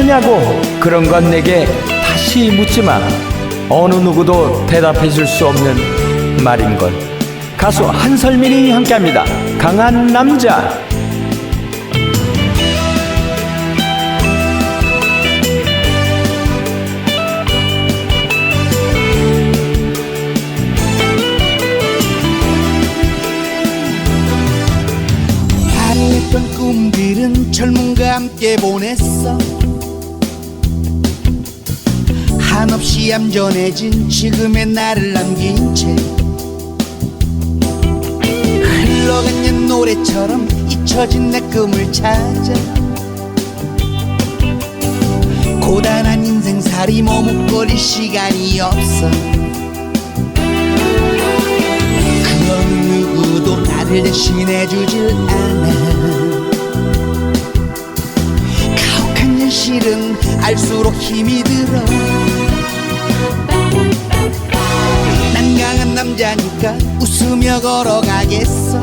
사느냐고. 그런 건 내게 다시 묻지 마 어느 누구도 대답해 줄 수 없는 말인걸 가수 한설민이 함께합니다. 강한 남자. 함께 보냈어 한없이 얌전해진 지금의 나를 남긴 채. 흘러간 옛 노래처럼 잊혀진 내 꿈을 찾아. 고단한 인생살이 머뭇거릴 시간이 없어. 그 어느 누구도 나를 대신해주질 않아. 가혹한 현실은 알수록 힘이 들 강한 남자니까 웃으며 걸어가겠어.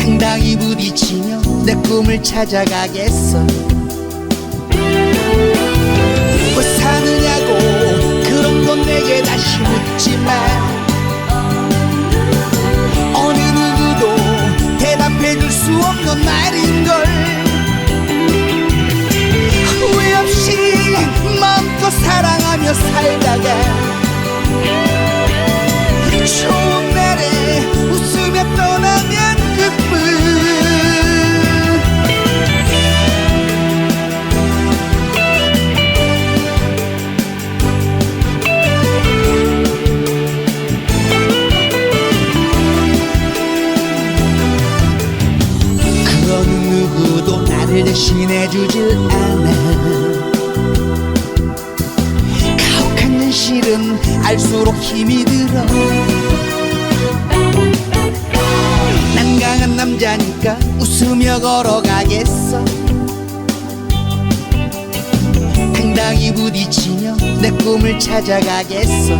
당당히 부딪히며 내 꿈을 찾아가겠어 누구도 나를 대신해주질 않아. 가혹한 현실은 알수록 힘이 들어. 난 강한 남자니까 웃으며 걸어가겠어. 당당히 부딪히며 내 꿈을 찾아가겠어.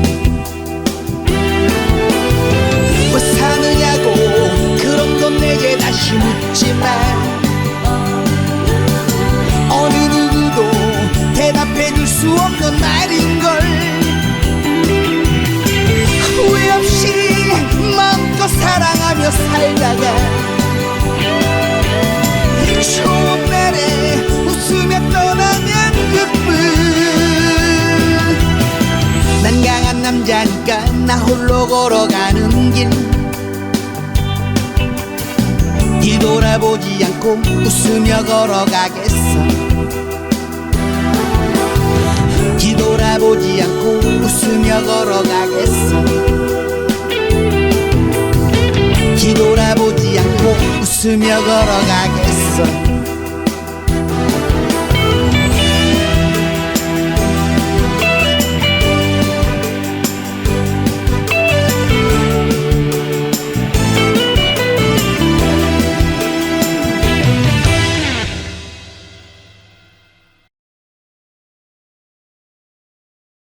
왜 사느냐고 수 없는 말인걸. 후회 없이 마음껏 사랑하며 살다가 좋은 날에 웃으며 떠나면 그뿐. 난 강한 남자니까 나 홀로 걸어가는 길. 뒤돌아보지 않고 웃으며 걸어가겠어 뒤돌아보지 않고 웃으며 걸어가겠어. 뒤돌아보지 않고 웃으며 걸어가겠어